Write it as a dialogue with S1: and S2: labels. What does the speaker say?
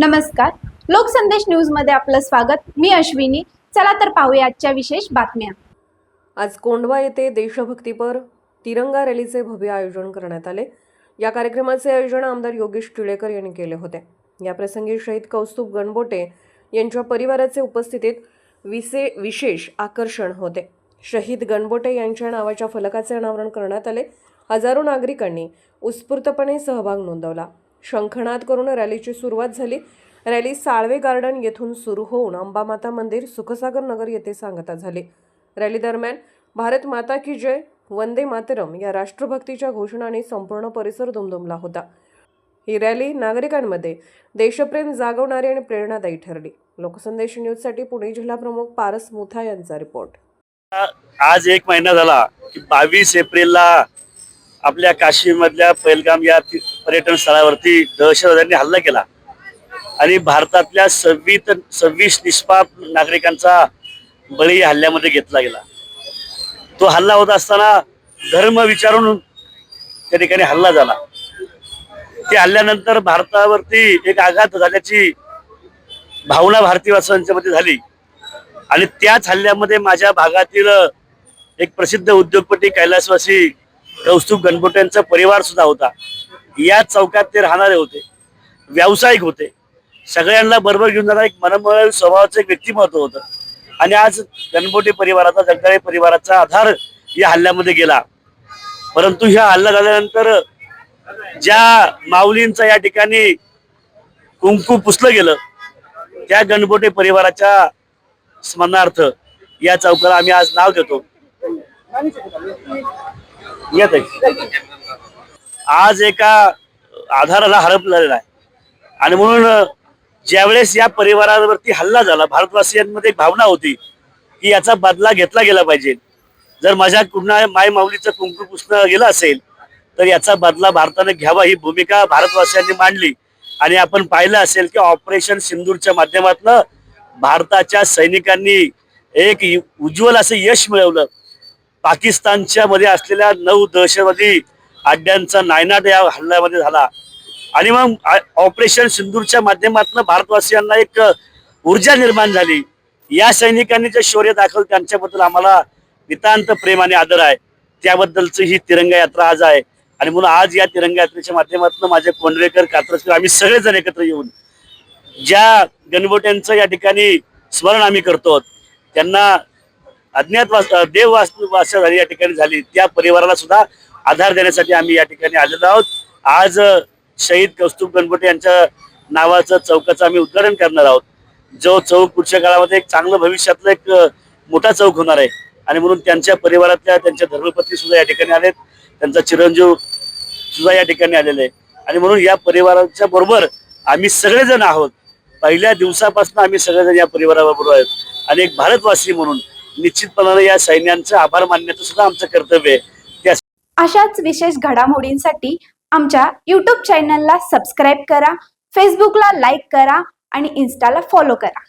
S1: नमस्कार. लोकसंदेश न्यूजमध्ये आपलं स्वागत. मी अश्विनी. चला तर पाहूया आजच्या विशेष बातम्या.
S2: आज कोंडवा येथे देशभक्तीपर तिरंगा रॅलीचे भव्य आयोजन करण्यात आले. या कार्यक्रमाचे आयोजन आमदार योगेश टिळेकर यांनी केले होते. याप्रसंगी शहीद कौस्तुभ गणबोटे यांच्या परिवाराचे उपस्थितीत विसे विशेष आकर्षण होते. शहीद गणबोटे यांच्या नावाच्या फलकाचे अनावरण करण्यात आले. हजारो नागरिकांनी उत्स्फूर्तपणे सहभाग नोंदवला. शंखनाद करून रॅलीची सुरुवात झाली. रॅली साळवे गार्डन येथून सुरू होऊन अंबामाता मंदिर सुखसागर नगर येथे सांगता झाली. रॅली दरम्यान भारत माता की जय वंदे मातरम या राष्ट्रभक्तीच्या घोषणाने संपूर्ण परिसर दुमदुमला होता. ही रॅली नागरिकांमध्ये देशप्रेम जागवणारी आणि प्रेरणादायी ठरली. लोकसंदेश न्यूजसाठी पुणे जिल्हा प्रमुख पारस मुथा यांचा रिपोर्ट.
S3: आज एक महिना झाला की बावीस एप्रिलला आपल्या काश्मीरमधल्या पैलगाम या पर्यटन स्थळावरती दहशतवाद्यांनी हल्ला केला. आणि भारतातल्या सव्वीस सव्वीस निष्पाप नागरिकांचा बळी हल्ल्यामध्ये घेतला गेला. तो हल्ला होत असताना धर्म विचारून त्या ठिकाणी हल्ला झाला. त्या हल्ल्यानंतर भारतावरती एक आघात झाल्याची भावना भारतीयमध्ये झाली. आणि त्याच हल्ल्यामध्ये माझ्या भागातील एक प्रसिद्ध उद्योगपती कैलासवासी कौस्तुभ गणपट्यांचा परिवार सुद्धा होता. या चौकात ते राहणारे होते. व्यावसायिक होते. सगळ्यांना बरोबर घेऊन जाणारा एक मनमळ स्वभावाचं एक व्यक्तिमत्व होतं. आणि आज गणपोटे परिवाराचा जगदाळे परिवाराचा आधार या हल्ल्यामध्ये गेला. परंतु ह्या हल्ला झाल्यानंतर ज्या माऊलींचा या ठिकाणी कुंकू पुसलं गेलं त्या गणपोटे परिवाराच्या स्मरणार्थ या चौकाला आम्ही आज नाव देतो. येत आहे. आज एका आधाराला हरपलेला आहे. आणि म्हणून ज्यावेळेस या परिवारावरती हल्ला झाला भारतवासियांमध्ये एक भावना होती की याचा बदला घेतला गेला पाहिजे. जर माझ्या कुणा माय माऊलीचं कुंकू पुसणं गेलं असेल तर याचा बदला भारताने घ्यावा ही भूमिका भारतवासियांनी मांडली. आणि आपण पाहिलं असेल की ऑपरेशन सिंदूरच्या माध्यमातून भारताच्या सैनिकांनी एक उज्ज्वल असं यश मिळवलं. पाकिस्तानच्या मध्ये असलेल्या नऊ दहशतवादी अड्ड्यांचा नायनाट या हल्ल्यामध्ये झाला. आणि मग ऑपरेशन सिंदूरच्या माध्यमातून भारतवासियांना एक ऊर्जा निर्माण झाली. या सैनिकांनी जे शौर्य दाखवलं त्यांच्याबद्दल आम्हाला नितांत प्रेम आणि आदर आहे. त्याबद्दलच ही तिरंगा यात्रा आज आहे. आणि म्हणून आज या तिरंगा यात्रेच्या माध्यमातून माझे कोंडवेकर कात्रजकर आम्ही सगळेजण एकत्र येऊन ज्या गणबोट्यांचं या ठिकाणी स्मरण आम्ही करतो त्यांना अज्ञात वास देव वास वासा झाली या ठिकाणी झाली. त्या परिवाराला सुद्धा आधार देण्यासाठी आम्ही या ठिकाणी आलेलो आहोत. आज शहीद कौस्तुभ गणपती यांच्या नावाचं चौकाचं आम्ही उद्घाटन करणार आहोत. जो चौक पुढच्या काळामध्ये एक चांगलं भविष्यातलं एक मोठा चौक होणार आहे. आणि म्हणून त्यांच्या परिवारातल्या त्यांच्या धर्मपत्नी सुद्धा या ठिकाणी आलेत. त्यांचा चिरंजीव सुद्धा या ठिकाणी आलेले आहे. आणि म्हणून या परिवाराच्या बरोबर आम्ही सगळेजण आहोत. पहिल्या दिवसापासून आम्ही सगळेजण या परिवाराबरोबर आहोत. आणि एक भारतवासी म्हणून निश्चितपणाने या सैन्यांचे आभार मानण्याचं सुद्धा आमचं कर्तव्य आहे.
S1: अशाच विशेष घडामोडींसाठी आमच्या युट्यूब चॅनलला सबस्क्राईब करा फेसबुकला लाईक करा आणि इन्स्टाला फॉलो करा.